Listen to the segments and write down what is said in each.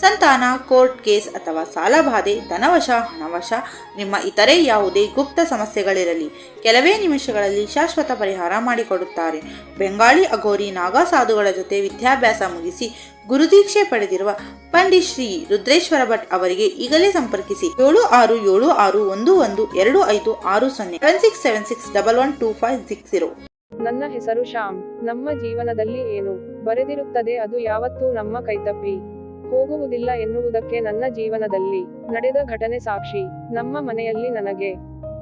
ಸಂತಾನ, court case ಅಥವಾ ಸಾಲಬಾಧೆ ಧನವಶ, ಹಣವಶ, ನಿಮ್ಮ ಇತರೆ ಯಾವುದೇ ಗುಪ್ತ ಸಮಸ್ಯೆಗಳಿರಲಿ. ಕೆಲವೇ ನಿಮಿಷಗಳಲ್ಲಿ ಶಾಶ್ವತ ಪರಿಹಾರ ಮಾಡಿಕೊಡುತ್ತಾರೆ. ಬೆಂಗಾಳಿ ಅಘೋರಿ ನಾಗಾ ಸಾಧುಗಳ ಜೊತೆ ವಿದ್ಯಾಭ್ಯಾಸ ಮುಗಿಸಿ ಗುರುದೀಕ್ಷೆ ಪಡೆದಿರುವ ಪಂಡಿತ್ ಶ್ರೀ ರುದ್ರೇಶ್ವರ ಭಟ್ ಅವರಿಗೆ ಈಗಲೇ ಸಂಪರ್ಕಿಸಿ. ಏಳು ಆರು ಏಳು ಆರು ಒಂದು ಒಂದು ಎರಡು ಐದು ಆರು ಸೊನ್ನೆ seven six seven six double one two five six zero. ನನ್ನ ಹೆಸರು ಶ್ಯಾಮ್. ನಮ್ಮ ಜೀವನದಲ್ಲಿ ಏನು ಬರೆದಿರುತ್ತದೆ ಅದು ಯಾವತ್ತೂ ನಮ್ಮ ಕೈತಪ್ಪಿ. ಹೋಗುವುದಿಲ್ಲ ಎನ್ನುವುದಕ್ಕೆ ನನ್ನ ಜೀವನದಲ್ಲಿ ನಡೆದ ಘಟನೆ ಸಾಕ್ಷಿ. ನಮ್ಮ ಮನೆಯಲ್ಲಿ ನನಗೆ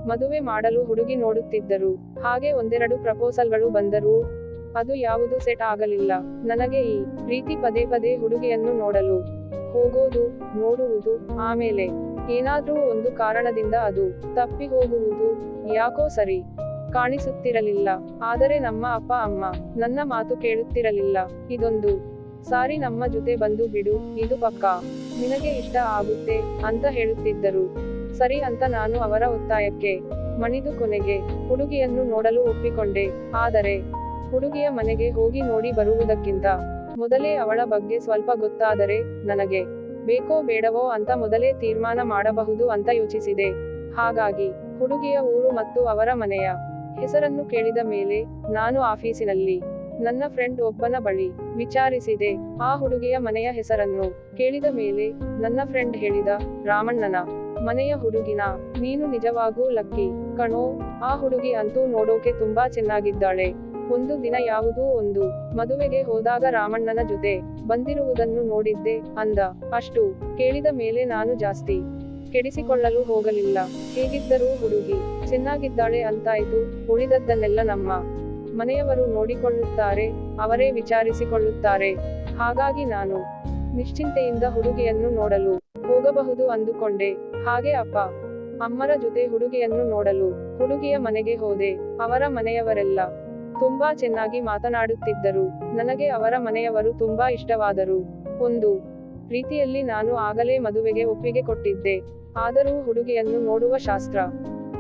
ಮದುವೆ ಮಾಡಲು ಹುಡುಗಿ ನೋಡುತ್ತಿದ್ದರು. ಹಾಗೆ ಒಂದೆರಡು ಪ್ರಪೋಸಲ್ಗಳು ಬಂದರು ಅದು ಯಾವುದು ಸೆಟ್ ಆಗಲಿಲ್ಲ. ನನಗೆ ಈ ರೀತಿ ಪದೇ ಪದೇ ಹುಡುಗಿಯನ್ನು ನೋಡಲು, ಹೋಗೋದು, ನೋಡುವುದು, ಆಮೇಲೆ ಏನಾದ್ರೂ ಒಂದು ಕಾರಣದಿಂದ ಅದು ತಪ್ಪಿ ಹೋಗುವುದು ಯಾಕೋ ಸರಿ ಕಾಣಿಸುತ್ತಿರಲಿಲ್ಲ. ಆದರೆ ನಮ್ಮ ಅಪ್ಪ, ಅಮ್ಮ ನನ್ನ ಮಾತು ಕೇಳುತ್ತಿರಲಿಲ್ಲ. ಇದೊಂದು ಸಾರಿ ನಮ್ಮ ಜೊತೆ ಬಂದು ಬಿಡು, ಇದು ಪಕ್ಕಾ. ನಿನಗೆ ಇಷ್ಟ ಆಗುತ್ತೆ ಅಂತ ಹೇಳುತ್ತಿದ್ದರು. ಸರಿ ಅಂತ ನಾನು ಅವರ ಒತ್ತಾಯಕ್ಕೆ, ಮಣಿದು ಕೊನೆಗೆ ಹುಡುಗಿಯನ್ನು ನೋಡಲು ಒಪ್ಪಿಕೊಂಡೆ. ಆದರೆ, ಹುಡುಗಿಯ ಮನೆಗೆ ಹೋಗಿ ನೋಡಿ ಬರುವುದಕ್ಕಿಂತ ಮೊದಲೇ ಅವಳ ಬಗ್ಗೆ ಸ್ವಲ್ಪ ಗೊತ್ತಾದರೆ ನನಗೆ ಬೇಕೋ ಬೇಡವೋ ಅಂತ ಮೊದಲೇ ತೀರ್ಮಾನ ಮಾಡಬಹುದು ಅಂತ ಯೋಚಿಸಿದೆ. ಹಾಗಾಗಿ, ಹುಡುಗಿಯ ಊರು ಮತ್ತು ಅವರ ಮನೆಯ ಹೆಸರನ್ನು ಕೇಳಿದ ಮೇಲೆ ನಾನು ಆಫೀಸಿನಲ್ಲಿ ನನ್ನ ಫ್ರೆಂಡ್ ಒಬ್ಬನ ಬಳಿ ವಿಚಾರಿಸಿದೆ, ಆ ಹುಡುಗಿಯ ಮನೆಯ ಹೆಸರನ್ನು ಕೇಳಿದ ಮೇಲೆ ನನ್ನ ಫ್ರೆಂಡ್ ಹೇಳಿದ, ರಾಮಣ್ಣನ ಮನೆಯ ಹುಡುಗಿನ ನೀನು ನಿಜವಾಗೂ ಲಕ್ಕಿ ಕಣೋ, ಆ ಹುಡುಗಿ ಅಂತೂ ನೋಡೋಕೆ ತುಂಬಾ ಚೆನ್ನಾಗಿದ್ದಾಳೆ. ಒಂದು ದಿನ ಯಾವುದೋ ಒಂದು ಮದುವೆಗೆ ಹೋದಾಗ ರಾಮಣ್ಣನ ಜೊತೆ ಬಂದಿರುವುದನ್ನು ನೋಡಿದ್ದೆ ಅಂದ, ಅಷ್ಟು ಕೇಳಿದ ಮೇಲೆ ನಾನು ಜಾಸ್ತಿ ಕೆಡಿಸಿಕೊಳ್ಳಲು ಹೋಗಲಿಲ್ಲ. ಹೇಗಿದ್ದರೂ ಹುಡುಗಿ ಚೆನ್ನಾಗಿದ್ದಾಳೆ ಅಂತಾಯ್ತು, ಉಳಿದದ್ದನ್ನೆಲ್ಲ ನಮ್ಮ ಮನೆಯವರು ನೋಡಿಕೊಳ್ಳುತ್ತಾರೆ, ಅವರೇ ವಿಚಾರಿಸಿಕೊಳ್ಳುತ್ತಾರೆ. ಹಾಗಾಗಿ ನಾನು ನಿಶ್ಚಿಂತೆಯಿಂದ ಹುಡುಗಿಯನ್ನು ನೋಡಲು ಹೋಗಬಹುದು ಅಂದುಕೊಂಡೆ. ಹಾಗೆ ಅಪ್ಪ, ಅಮ್ಮರ ಜೊತೆ ಹುಡುಗಿಯನ್ನು ನೋಡಲು ಹುಡುಗಿಯ ಮನೆಗೆ ಹೋದೆ. ಅವರ ಮನೆಯವರೆಲ್ಲ ತುಂಬಾ ಚೆನ್ನಾಗಿ ಮಾತನಾಡುತ್ತಿದ್ದರು. ನನಗೆ ಅವರ ಮನೆಯವರು ತುಂಬಾ ಇಷ್ಟವಾದರು. ಒಂದು ರೀತಿಯಲ್ಲಿ ನಾನು ಆಗಲೇ ಮದುವೆಗೆ ಒಪ್ಪಿಗೆ ಕೊಟ್ಟಿದ್ದೆ. ಆದರೂ ಹುಡುಗಿಯನ್ನು ನೋಡುವ ಶಾಸ್ತ್ರ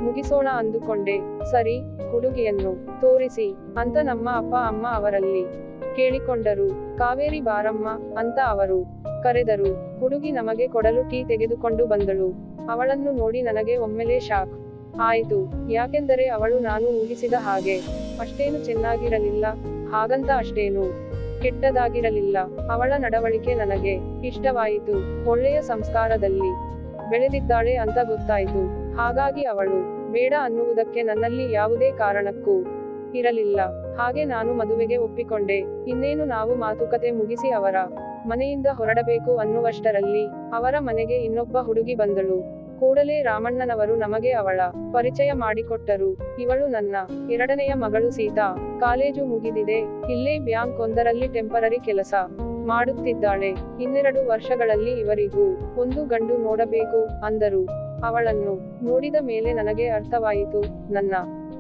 ಮುಗಿಸೋಣ ಅಂದುಕೊಂಡೆ. ಸರಿ, ಹುಡುಗಿಯನ್ನು ತೋರಿಸಿ, ಅಂತ ನಮ್ಮ ಅಪ್ಪ ಅಮ್ಮ ಅವರಲ್ಲಿ ಕೇಳಿಕೊಂಡರು. ಕಾವೇರಿ ಬಾರಮ್ಮ ಅಂತ ಅವರು ಕರೆದರು. ಹುಡುಗಿ ನಮಗೆ ಕೊಡಲು ಟೀ ತೆಗೆದುಕೊಂಡು ಬಂದಳು. ಅವಳನ್ನು ನೋಡಿ ನನಗೆ ಒಮ್ಮೆಲೆ ಶಾಕ್ ಆಯಿತು. ಯಾಕೆಂದರೆ ಅವಳು ನಾನು ಊಹಿಸಿದ ಹಾಗೆ ಅಷ್ಟೇನು ಚೆನ್ನಾಗಿರಲಿಲ್ಲ. ಹಾಗಂತ ಅಷ್ಟೇನು ಕೆಟ್ಟದಾಗಿರಲಿಲ್ಲ. ಅವಳ ನಡವಳಿಕೆ ನನಗೆ ಇಷ್ಟವಾಯಿತು. ಒಳ್ಳೆಯ ಸಂಸ್ಕಾರದಲ್ಲಿ ಬೆಳೆದಿದ್ದಾಳೆ ಅಂತ ಗೊತ್ತಾಯಿತು. ಹಾಗಾಗಿ ಅವಳು ಬೇಡ ಅನ್ನುವುದಕ್ಕೆ ನನ್ನಲ್ಲಿ ಯಾವುದೇ ಕಾರಣಕ್ಕೂ ಇರಲಿಲ್ಲ. ಹಾಗೆ ನಾನು ಮದುವೆಗೆ ಒಪ್ಪಿಕೊಂಡೆ. ಇನ್ನೇನು ನಾವು ಮಾತುಕತೆ ಮುಗಿಸಿ ಅವರ ಮನೆಯಿಂದ ಹೊರಡಬೇಕು ಅನ್ನುವಷ್ಟರಲ್ಲಿ ಅವರ ಮನೆಗೆ ಇನ್ನೊಬ್ಬ ಹುಡುಗಿ ಬಂದಳು. ಕೂಡಲೇ ರಾಮಣ್ಣನವರು ನಮಗೆ ಅವಳ ಪರಿಚಯ ಮಾಡಿಕೊಟ್ಟರು. ಇವಳು ನನ್ನ ಎರಡನೆಯ ಮಗಳು ಸೀತಾ. ಕಾಲೇಜು ಮುಗಿದಿದೆ. ಇಲ್ಲೇ ಬ್ಯಾಂಕ್ ಒಂದರಲ್ಲಿ ಟೆಂಪರರಿ ಕೆಲಸ ಮಾಡುತ್ತಿದ್ದಾಳೆ. ಇನ್ನೆರಡು ವರ್ಷಗಳಲ್ಲಿ ಇವರಿಗೂ ಒಂದು ಗಂಡು ನೋಡಬೇಕು ಅಂದರು. ಅವಳನ್ನು ನೋಡಿದ ಮೇಲೆ ನನಗೆ ಅರ್ಥವಾಯಿತು, ನನ್ನ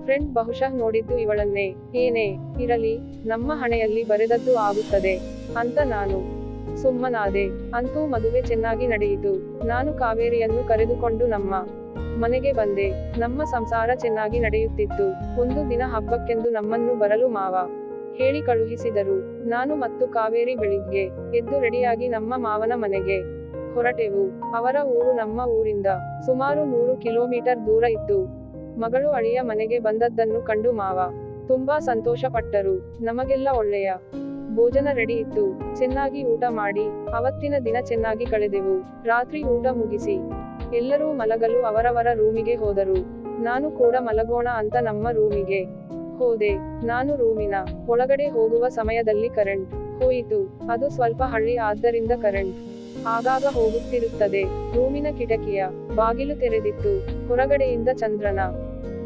ಫ್ರೆಂಡ್ ಬಹುಶಃ ನೋಡಿದ್ದು ಇವಳನ್ನೇ. ಏನೇ ಇರಲಿ, ನಮ್ಮ ಹಣೆಯಲ್ಲಿ ಬರೆದದ್ದು ಆಗುತ್ತದೆ ಅಂತ ನಾನು ಸುಮ್ಮನಾದೆ. ಅಂತೂ ಮದುವೆ ಚೆನ್ನಾಗಿ ನಡೆಯಿತು. ನಾನು ಕಾವೇರಿಯನ್ನು ಕರೆದುಕೊಂಡು ನಮ್ಮ ಮನೆಗೆ ಬಂದೆ. ನಮ್ಮ ಸಂಸಾರ ಚೆನ್ನಾಗಿ ನಡೆಯುತ್ತಿತ್ತು. ಒಂದು ದಿನ ಹಬ್ಬಕ್ಕೆಂದು ನಮ್ಮನ್ನು ಬರಲು ಮಾವ ಹೇಳಿ ಕಳುಹಿಸಿದರು. ನಾನು ಮತ್ತು ಕಾವೇರಿ ಬೆಳಿಗ್ಗೆ ಎದ್ದು ರೆಡಿಯಾಗಿ ನಮ್ಮ ಮಾವನ ಮನೆಗೆ ಹೊರಟೆವು ಅವರ ಊರು ನಮ್ಮ ಊರಿಂದ. ಸುಮಾರು ನೂರು ಕಿಲೋಮೀಟರ್ ದೂರ ಇತ್ತು ಮಗಳು ಅಳಿಯ ಮನೆಗೆ ಬಂದದ್ದನ್ನು ಕಂಡು ಮಾವ ತುಂಬಾ ಸಂತೋಷ ಪಟ್ಟರು ನಮಗೆಲ್ಲ ಒಳ್ಳೆಯ ಭೋಜನ ರೆಡಿ ಇತ್ತು. ಚೆನ್ನಾಗಿ ಊಟ ಮಾಡಿ, ಅವತ್ತಿನ ದಿನ ಚೆನ್ನಾಗಿ ಕಳೆದೆವು. ರಾತ್ರಿ ಊಟ ಮುಗಿಸಿ, ಎಲ್ಲರೂ ಮಲಗಲು ಅವರವರ ರೂಮಿಗೆ ಹೋದರು. ನಾನು ಕೂಡ ಮಲಗೋಣ ಅಂತ ನಮ್ಮ ರೂಮಿಗೆ ಹೋದೆ. ನಾನು ರೂಮಿನ ಒಳಗಡೆ ಹೋಗುವ ಸಮಯದಲ್ಲಿ ಕರೆಂಟ್ ಹೋಯಿತು. ಅದು ಸ್ವಲ್ಪ ಹಳ್ಳಿ, ಆದ್ದರಿಂದ ಕರೆಂಟ್ ಆಗಾಗ ಹೋಗುತ್ತಿರುತ್ತದೆ. ರೂಮಿನ ಕಿಟಕಿಯ ಬಾಗಿಲು ತೆರೆದಿತ್ತು. ಹೊರಗಡೆಯಿಂದ ಚಂದ್ರನ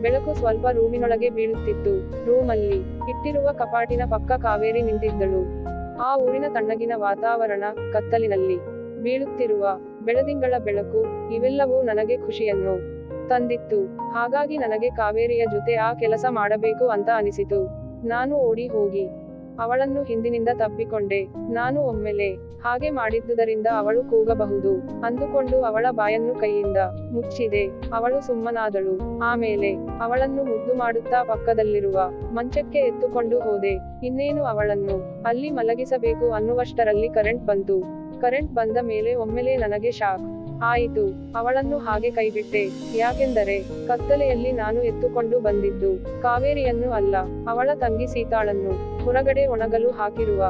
ಬೆಳಕು ಸ್ವಲ್ಪ ರೂಮಿನೊಳಗೆ ಬೀಳುತ್ತಿತ್ತು. ರೂಮಲ್ಲಿ ಇಟ್ಟಿರುವ ಕಪಾಟಿನ ಪಕ್ಕ ಕಾವೇರಿ ನಿಂತಿದ್ದಳು. ಆ ಊರಿನ ತಣ್ಣಗಿನ ವಾತಾವರಣ ಕತ್ತಲಿನಲ್ಲಿ ಬೀಳುತ್ತಿರುವ ಬೆಳದಿಂಗಳ ಬೆಳಕು ಇವೆಲ್ಲವೂ ನನಗೆ ಖುಷಿಯನ್ನು ತಂದಿತ್ತು. ಹಾಗಾಗಿ ನನಗೆ ಕಾವೇರಿಯ ಜೊತೆ ಆ ಕೆಲಸ ಮಾಡಬೇಕು ಅಂತ ಅನಿಸಿತು. ನಾನು ಓಡಿ ಹೋಗಿ ಅವಳನ್ನು ಹಿಂದಿನಿಂದ ತಬ್ಬಿಕೊಂಡೆ ನಾನು ಒಮ್ಮೆಲೆ ಹಾಗೆ ಮಾಡಿದ್ದುದರಿಂದ ಅವಳು ಕೂಗಬಹುದು ಅಂದುಕೊಂಡು ಅವಳ ಬಾಯನ್ನು ಕೈಯಿಂದ ಮುಚ್ಚಿದೆ. ಅವಳು ಸುಮ್ಮನಾದಳು. ಆಮೇಲೆ ಅವಳನ್ನು ಮುದ್ದು ಮಾಡುತ್ತಾ ಪಕ್ಕದಲ್ಲಿರುವ ಮಂಚಕ್ಕೆ ಎತ್ತುಕೊಂಡು ಹೋದೆ. ಇನ್ನೇನು ಅವಳನ್ನು ಅಲ್ಲಿ ಮಲಗಿಸಬೇಕು ಅನ್ನುವಷ್ಟರಲ್ಲಿ ಕರೆಂಟ್ ಬಂತು. ಕರೆಂಟ್ ಬಂದ ಮೇಲೆ ಒಮ್ಮೆಲೆ ನನಗೆ ಶಾಕ್ ಆಯಿತು, ಅವಳನ್ನು ಹಾಗೆ ಕೈಬಿಟ್ಟೆ. ಯಾಕೆಂದರೆ, ಕತ್ತಲೆಯಲ್ಲಿ ನಾನು ಎತ್ತುಕೊಂಡು ಬಂದಿದ್ದು, ಕಾವೇರಿಯನ್ನು ಅಲ್ಲ, ಅವಳ ತಂಗಿ ಸೀತಾಳನ್ನು, ಹೊರಗಡೆ ಒಣಗಲು ಹಾಕಿರುವ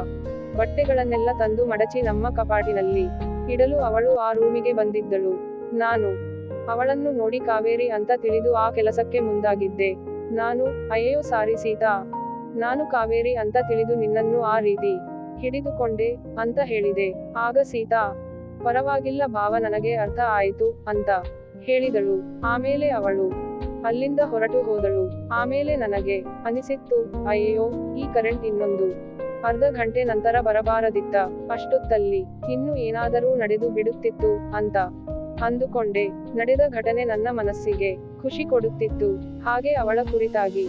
ಬಟ್ಟೆಗಳನ್ನೆಲ್ಲ ತಂದು ಮಡಚಿ ನಮ್ಮ ಕಪಾಟಿನಲ್ಲಿ ಇಡಲು ಅವಳು ಆ ರೂಮಿಗೆ ಬಂದಿದ್ದಳು. ನಾನು ಅವಳನ್ನು ನೋಡಿ ಕಾವೇರಿ ಅಂತ ತಿಳಿದು ಆ ಕೆಲಸಕ್ಕೆ ಮುಂದಾಗಿದ್ದೆ. ನಾನು, ಅಯ್ಯೋ ಸಾರಿ ಸೀತಾ, ನಾನು ಕಾವೇರಿ ಅಂತ ತಿಳಿದು ನಿನ್ನನ್ನು ಆ ರೀತಿ ಹಿಡಿದುಕೊಂಡೆ ಅಂತ ಹೇಳಿದೆ. ಆಗ ಸೀತಾ ಪರವಾಗಿಲ್ಲ ಭಾವ ನನಗೆ ಅರ್ಥ ಆಯಿತು ಅಂತ ಹೇಳಿದಳು. ಆಮೇಲೆ ಅವಳು ಅಲ್ಲಿಂದ ಹೊರಟು ಹೋದಳು. ಆಮೇಲೆ ನನಗೆ ಅನಿಸಿತ್ತು ಅಯ್ಯೋ ಈ ಕರೆಂಟ್ ಇನ್ನೊಂದು ಅರ್ಧ ಗಂಟೆ ನಂತರ ಬರಬಾರದಿತ್ತ, ಅಷ್ಟೊತ್ತಲ್ಲಿ ಇನ್ನು ಏನಾದರೂ ನಡೆದು ಬಿಡುತ್ತಿತ್ತು ಅಂತ ಅಂದುಕೊಂಡೆ. ನಡೆದ ಘಟನೆ ನನ್ನ ಮನಸ್ಸಿಗೆ ಖುಷಿ ಕೊಡುತ್ತಿತ್ತು. ಹಾಗೆ ಅವಳ ಕುರಿತಾಗಿ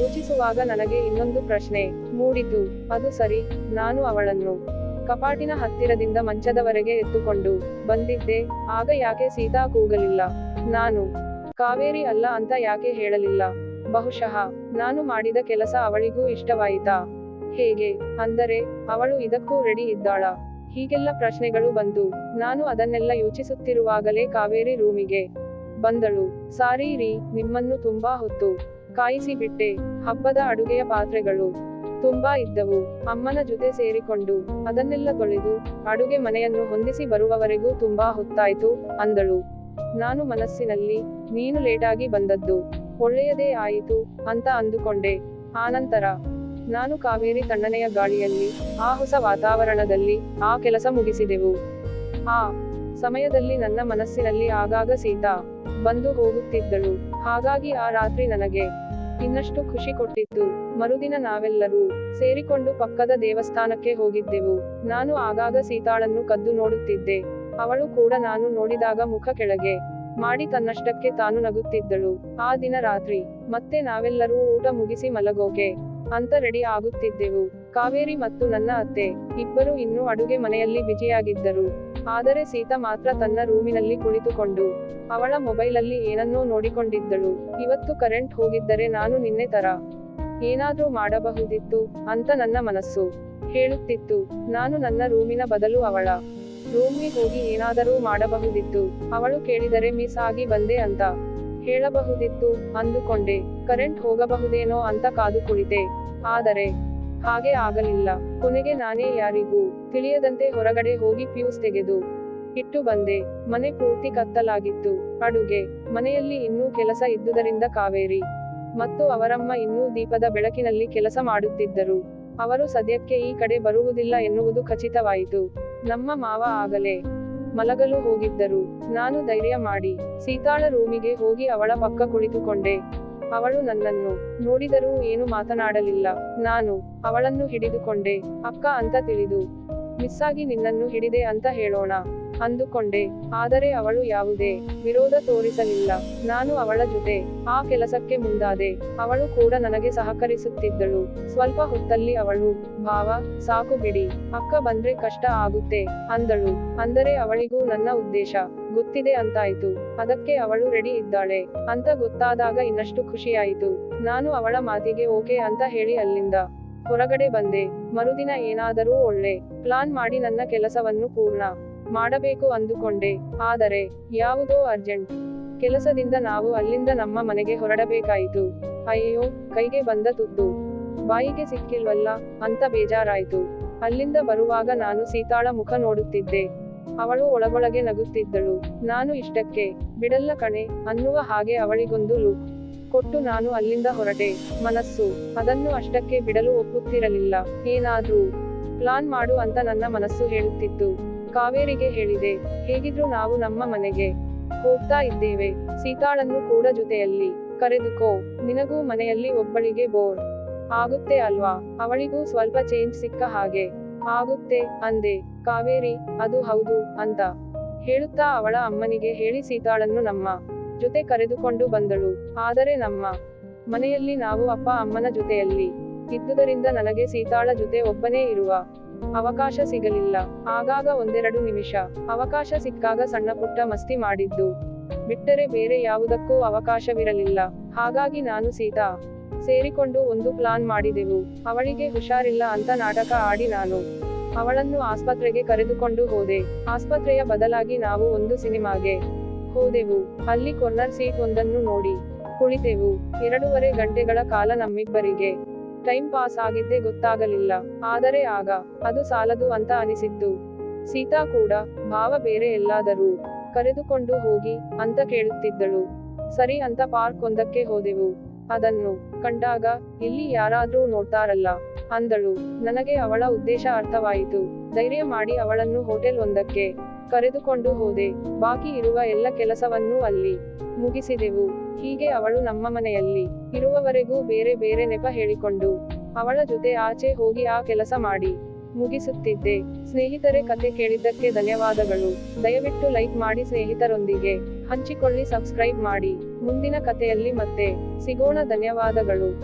ಯೋಚಿಸುವಾಗ ನನಗೆ ಇನ್ನೊಂದು ಪ್ರಶ್ನೆ ಮೂಡಿತು. ಅದು ಸರಿ, ನಾನು ಅವಳನ್ನು ಕಪಾಟಿನ ಹತ್ತಿರದಿಂದ ಮಂಚದವರೆಗೆ ಎತ್ತುಕೊಂಡು ಬಂದಿದ್ದೆ. ಆಗ ಯಾಕೆ ಸೀತಾ ಕೂಗಲಿಲ್ಲ? ನಾನು, ಕಾವೇರಿ ಅಲ್ಲ ಅಂತ ಯಾಕೆ ಹೇಳಲಿಲ್ಲ? ಬಹುಶಃ ನಾನು ಮಾಡಿದ ಕೆಲಸ ಅವಳಿಗೂ ಇಷ್ಟವಾಯಿತಾ? ಹೇಗೆ? ಅಂದರೆ, ಅವಳು ಇದಕ್ಕೂ ರೆಡಿ ಇದ್ದಾಳ. ಹೀಗೆಲ್ಲ ಪ್ರಶ್ನೆಗಳು ಬಂದು ನಾನು ಅದನ್ನೆಲ್ಲ ಯೋಚಿಸುತ್ತಿರುವಾಗಲೇ ಕಾವೇರಿ ರೂಮಿಗೆ ಬಂದಳು. ಸಾರಿ ರೀ, ನಿಮ್ಮನ್ನು ತುಂಬಾ ಹೊತ್ತು ಕಾಯಿಸಿ ಬಿಟ್ಟೆ ಹಬ್ಬದ ಅಡುಗೆಯ ಪಾತ್ರೆಗಳು ತುಂಬಾ ಇದ್ದವು. ಅಮ್ಮನ ಜೊತೆ ಸೇರಿಕೊಂಡು ಅದನ್ನೆಲ್ಲ ತೊಳೆದು ಅಡುಗೆ ಮನೆಯನ್ನು ಹೊಂದಿಸಿ ಬರುವವರೆಗೂ ತುಂಬಾ ಹೊತ್ತಾಯ್ತು ಅಂದಳು. ನಾನು ಮನಸ್ಸಿನಲ್ಲಿ ನೀನು ಲೇಟಾಗಿ ಬಂದದ್ದು. ಒಳ್ಳೆಯದೇ ಆಯಿತು ಅಂತ ಅಂದುಕೊಂಡೆ. ಆನಂತರ ನಾನು ಕಾವೇರಿ ತಣ್ಣನೆಯ ಗಾಳಿಯಲ್ಲಿ ಆ ಹೊಸ ವಾತಾವರಣದಲ್ಲಿ ಆ ಕೆಲಸ ಮುಗಿಸಿದೆವು. ಆ ಸಮಯದಲ್ಲಿ ನನ್ನ ಮನಸ್ಸಿನಲ್ಲಿ ಆಗಾಗ ಸೀತಾ ಬಂದು ಹೋಗುತ್ತಿದ್ದಳು. ಹಾಗಾಗಿ ಆ ರಾತ್ರಿ ನನಗೆ ಇನ್ನಷ್ಟು ಖುಷಿ ಕೊಟ್ಟಿತ್ತು ಮರುದಿನ ನಾವೆಲ್ಲರೂ ಸೇರಿಕೊಂಡು ಪಕ್ಕದ ದೇವಸ್ಥಾನಕ್ಕೆ ಹೋಗಿದ್ದೆವು. ನಾನು ಆಗಾಗ ಸೀತಾಳನ್ನು ಕದ್ದು ನೋಡುತ್ತಿದ್ದೆ. ಅವಳು ಕೂಡ ನಾನು ನೋಡಿದಾಗ ಮುಖ ಕೆಳಗೆ ಮಾಡಿ ತನ್ನಷ್ಟಕ್ಕೆ ತಾನು ನಗುತ್ತಿದ್ದಳು. ಆ ದಿನ ರಾತ್ರಿ, ಮತ್ತೆ ನಾವೆಲ್ಲರೂ ಊಟ ಮುಗಿಸಿ ಮಲಗೋಕೆ ಅಂತ ರೆಡಿ ಆಗುತ್ತಿದ್ದೆವು. ಕಾವೇರಿ ಮತ್ತು ನನ್ನ ಅತ್ತೆ ಇಬ್ಬರು ಇನ್ನೂ ಅಡುಗೆ ಮನೆಯಲ್ಲಿ ಬಿಜಿಯಾಗಿದ್ದರು. ಆದರೆ ಸೀತಾ ಮಾತ್ರ ತನ್ನ ರೂಮಿನಲ್ಲಿ ಕುಳಿತುಕೊಂಡು ಅವಳ ಮೊಬೈಲಲ್ಲಿ ಏನನ್ನೋ ನೋಡಿಕೊಂಡಿದ್ದಳು. ಇವತ್ತು ಕರೆಂಟ್ ಹೋಗಿದ್ದರೆ ನಾನು ನಿನ್ನೆ ತರ? ಏನಾದ್ರೂ ಮಾಡಬಹುದಿತ್ತು ಅಂತ ನನ್ನ ಮನಸ್ಸು ಹೇಳುತ್ತಿತ್ತು. ನಾನು ನನ್ನ ರೂಮಿನ ಬದಲು ಅವಳ ರೂಮ್ಗೆ ಹೋಗಿ ಏನಾದರೂ ಮಾಡಬಹುದಿತ್ತು. ಅವಳು ಕೇಳಿದರೆ ಮಿಸ್ ಆಗಿ ಬಂದೆ ಅಂತ ಹೇಳಬಹುದಿತ್ತು ಅಂದುಕೊಂಡೆ. ಕರೆಂಟ್ ಹೋಗಬಹುದೇನೋ ಅಂತ ಕಾದು ಕುಳಿತೆ. ಆದರೆ ಹಾಗೆ ಆಗಲಿಲ್ಲ. ಕೊನೆಗೆ ನಾನೇ ಯಾರಿಗೂ ತಿಳಿಯದಂತೆ ಹೊರಗಡೆ ಹೋಗಿ ಫ್ಯೂಸ್ ತೆಗೆದು ಇಟ್ಟು ಬಂದೆ. ಮನೆ ಪೂರ್ತಿ ಕತ್ತಲಾಗಿತ್ತು. ಅಡುಗೆ ಮನೆಯಲ್ಲಿ ಇನ್ನೂ ಕೆಲಸ ಇದ್ದುದರಿಂದ ಕಾವೇರಿ ಮತ್ತು ಅವರಮ್ಮ ಇನ್ನೂ ದೀಪದ ಬೆಳಕಿನಲ್ಲಿ ಕೆಲಸ ಮಾಡುತ್ತಿದ್ದರು. ಅವರು ಸದ್ಯಕ್ಕೆ ಈ ಕಡೆ ಬರುವುದಿಲ್ಲ ಎನ್ನುವುದು ಖಚಿತವಾಯಿತು. ನಮ್ಮ ಮಾವ ಆಗಲೇ ಮಲಗಲು ಹೋಗಿದ್ದರು. ನಾನು ಧೈರ್ಯ ಮಾಡಿ ಸೀತಾಳ ರೂಮಿಗೆ ಹೋಗಿ ಅವಳ ಪಕ್ಕ ಕುಳಿತುಕೊಂಡೆ. ಅವಳು ನನ್ನನ್ನು ನೋಡಿದರೂ ಏನು ಮಾತನಾಡಲಿಲ್ಲ. ನಾನು ಅವಳನ್ನು ಹಿಡಿದುಕೊಂಡೆ. ಅಕ್ಕ ಅಂತ ತಿಳಿದು, ಮಿಸ್ಸಾಗಿ ನಿನ್ನನ್ನು ಹಿಡಿದೆ ಅಂತ ಹೇಳೋಣ, ಅಂದುಕೊಂಡೆ. ಆದರೆ ಅವಳು ಯಾವುದೇ ವಿರೋಧ ತೋರಿಸಲಿಲ್ಲ. ನಾನು ಅವಳ ಜೊತೆ ಆ ಕೆಲಸಕ್ಕೆ ಮುಂದಾದೆ. ಅವಳು ಕೂಡ ನನಗೆ ಸಹಕರಿಸುತ್ತಿದ್ದಳು. ಸ್ವಲ್ಪ ಹೊತ್ತಲ್ಲಿ ಅವಳು, ಭಾವ, ಸಾಕು ಬಿಡಿ. ಅಕ್ಕ ಬಂದ್ರೆ ಕಷ್ಟ ಆಗುತ್ತೆ, ಅಂದಳು. ಅಂದರೆ ಅವಳಿಗೂ ನನ್ನ ಉದ್ದೇಶ. ಗೊತ್ತಿದೆ ಅಂತಾಯ್ತು. ಅದಕ್ಕೆ ಅವಳು ರೆಡಿ ಇದ್ದಾಳೆ. ಅಂತ ಗೊತ್ತಾದಾಗ ಇನ್ನಷ್ಟು ಖುಷಿಯಾಯಿತು. ನಾನು ಅವಳ ಮಾತಿಗೆ ಓಕೆ ಅಂತ ಹೇಳಿ ಅಲ್ಲಿಂದ ಹೊರಗಡೆ ಬಂದೆ. ಮರುದಿನ ಏನಾದರೂ ಒಳ್ಳೆ ಪ್ಲಾನ್ ಮಾಡಿ ನನ್ನ ಕೆಲಸವನ್ನು ಪೂರ್ಣ ಮಾಡಬೇಕು ಅಂದುಕೊಂಡೆ. ಆದರೆ ಯಾವುದೋ ಅರ್ಜೆಂಟ್ ಕೆಲಸದಿಂದ ನಾವು ಅಲ್ಲಿಂದ ನಮ್ಮ ಮನೆಗೆ ಹೊರಡಬೇಕಾಯಿತು. ಅಯ್ಯೋ, ಕೈಗೆ ಬಂದ ತುದ್ದು ಬಾಯಿಗೆ ಸಿಕ್ಕಿಲ್ವಲ್ಲ? ಅಂತ ಬೇಜಾರಾಯಿತು. ಅಲ್ಲಿಂದ ಬರುವಾಗ ನಾನು ಸೀತಾಳ ಮುಖ ನೋಡುತ್ತಿದ್ದೆ. ಅವಳು ಒಳಗೊಳಗೆ ನಗುತ್ತಿದ್ದಳು. ನಾನು ಇಷ್ಟಕ್ಕೆ ಬಿಡಲ್ಲ ಕಣೆ, ಅನ್ನುವ ಹಾಗೆ ಅವಳಿಗೊಂದು ಲುಕ್ ಕೊಟ್ಟು ನಾನು ಅಲ್ಲಿಂದ ಹೊರಟೆ. ಮನಸ್ಸು, ಅದನ್ನು ಅಷ್ಟಕ್ಕೆ ಬಿಡಲು ಒಪ್ಪುತ್ತಿರಲಿಲ್ಲ. ಏನಾದ್ರೂ ಪ್ಲಾನ್ ಮಾಡು ಅಂತ ನನ್ನ ಮನಸ್ಸು ಹೇಳುತ್ತಿತ್ತು. ಕಾವೇರಿಗೆ ಹೇಳಿದೆ, ಹೇಗಿದ್ರು ನಾವು ನಮ್ಮ ಮನೆಗೆ ಹೋಗ್ತಾ ಇದ್ದೇವೆ. ಸೀತಾಳನ್ನು ಕೂಡ ಜೊತೆಯಲ್ಲಿ ಕರೆದುಕೋ. ನಿನಗೂ ಮನೆಯಲ್ಲಿ ಒಬ್ಬಳಿಗೆ ಬೋರ್ ಆಗುತ್ತೆ ಅಲ್ವಾ? ಅವಳಿಗೂ ಸ್ವಲ್ಪ ಚೇಂಜ್ ಸಿಕ್ಕ ಹಾಗೆ ಆಗುತ್ತೆ, ಅಂದೆ. ಕಾವೇರಿ, ಅದು ಹೌದು ಅಂತ ಹೇಳುತ್ತಾ ಅವಳ ಅಮ್ಮನಿಗೆ ಹೇಳಿ ಸೀತಾಳನ್ನು ನಮ್ಮ ಜೊತೆ ಕರೆದುಕೊಂಡು ಬಂದಳು. ಆದರೆ ನಮ್ಮ ಮನೆಯಲ್ಲಿ ನಾವು ಅಪ್ಪ ಅಮ್ಮನ ಜೊತೆಯಲ್ಲಿ ಇದ್ದುದರಿಂದ ನನಗೆ ಸೀತಾಳ ಜೊತೆ ಒಬ್ಬನೇ ಇರುವ ಅವಕಾಶ ಸಿಗಲಿಲ್ಲ. ಆಗಾಗ ಒಂದೆರಡು ನಿಮಿಷ ಅವಕಾಶ ಸಿಕ್ಕಾಗ ಸಣ್ಣ ಪುಟ್ಟ ಮಸ್ತಿ ಮಾಡಿದ್ದು ಬಿಟ್ಟರೆ ಬೇರೆ ಯಾವುದಕ್ಕೂ ಅವಕಾಶವಿರಲಿಲ್ಲ. ಹಾಗಾಗಿ ನಾನು ಸೀತಾ ಸೇರಿಕೊಂಡು ಒಂದು ಪ್ಲಾನ್ ಮಾಡಿದೆವು. ಅವಳಿಗೆ ಹುಷಾರಿಲ್ಲ ಅಂತ ನಾಟಕ ಆಡಿ ನಾನು ಅವಳನ್ನು ಆಸ್ಪತ್ರೆಗೆ ಕರೆದುಕೊಂಡು ಹೋದೆ. ಆಸ್ಪತ್ರೆಯ ಬದಲಾಗಿ ನಾವು ಒಂದು ಸಿನಿಮಾಗೆ ಹೋದೆವು. ಅಲ್ಲಿ ಕೊರ್ನರ್ ಸೀಟ್ ಒಂದನ್ನು ನೋಡಿ ಕುಳಿತೆವು. ಎರಡೂವರೆ ಗಂಟೆಗಳ ಕಾಲ ನಮ್ಮಿಬ್ಬರಿಗೆ ಟೈಮ್ ಪಾಸ್ ಆಗಿದ್ದೇ ಗೊತ್ತಾಗಲಿಲ್ಲ. ಆದರೆ ಆಗ ಅದು ಸಾಲದು ಅಂತ ಅನಿಸಿತ್ತು. ಸೀತಾ ಕೂಡ ಭಾವ ಬೇರೆ ಎಲ್ಲಾದರೂ ಕರೆದುಕೊಂಡು ಹೋಗಿ ಅಂತ ಕೇಳುತ್ತಿದ್ದಳು. ಸರಿ ಅಂತ ಪಾರ್ಕ್ ಒಂದಕ್ಕೆ ಹೋದೆವು. ಅದನ್ನು ಕಂಡಾಗ ಇಲ್ಲಿ ಯಾರಾದ್ರೂ ನೋಡ್ತಾರಲ್ಲ? ಅಂದಳು. ನನಗೆ ಅವಳ ಉದ್ದೇಶ ಅರ್ಥವಾಯಿತು. ಧೈರ್ಯ ಮಾಡಿ ಅವಳನ್ನು ಹೋಟೆಲ್ ಒಂದಕ್ಕೆ ಕರೆದುಕೊಂಡು ಹೋದೆ. ಬಾಕಿ ಇರುವ ಎಲ್ಲ ಕೆಲಸವನ್ನೂ ಅಲ್ಲಿ ಮುಗಿಸಿದೆವು. ಹೀಗೆ ಅವಳು ನಮ್ಮ ಮನೆಯಲ್ಲಿ ಇರುವವರೆಗೂ ಬೇರೆ ಬೇರೆ ನೆಪ ಹೇಳಿಕೊಂಡು ಅವಳ ಜೊತೆ ಆಚೆ ಹೋಗಿ ಆ ಕೆಲಸ ಮಾಡಿ ಮುಗಿಸುತ್ತಿದ್ದೆ. ಸ್ನೇಹಿತರೆ, ಕತೆ ಕೇಳಿದ್ದಕ್ಕೆ ಧನ್ಯವಾದಗಳು. ದಯವಿಟ್ಟು ಲೈಕ್ ಮಾಡಿ ಸ್ನೇಹಿತರೊಂದಿಗೆ. ಹಂಚಿಕೊಳ್ಳಿ ಸಬ್ಸ್ಕ್ರೈಬ್ ಮಾಡಿ. ಮುಂದಿನ ಕಥೆಯಲ್ಲಿ ಮತ್ತೆ ಸಿಗೋಣ ಧನ್ಯವಾದಗಳು.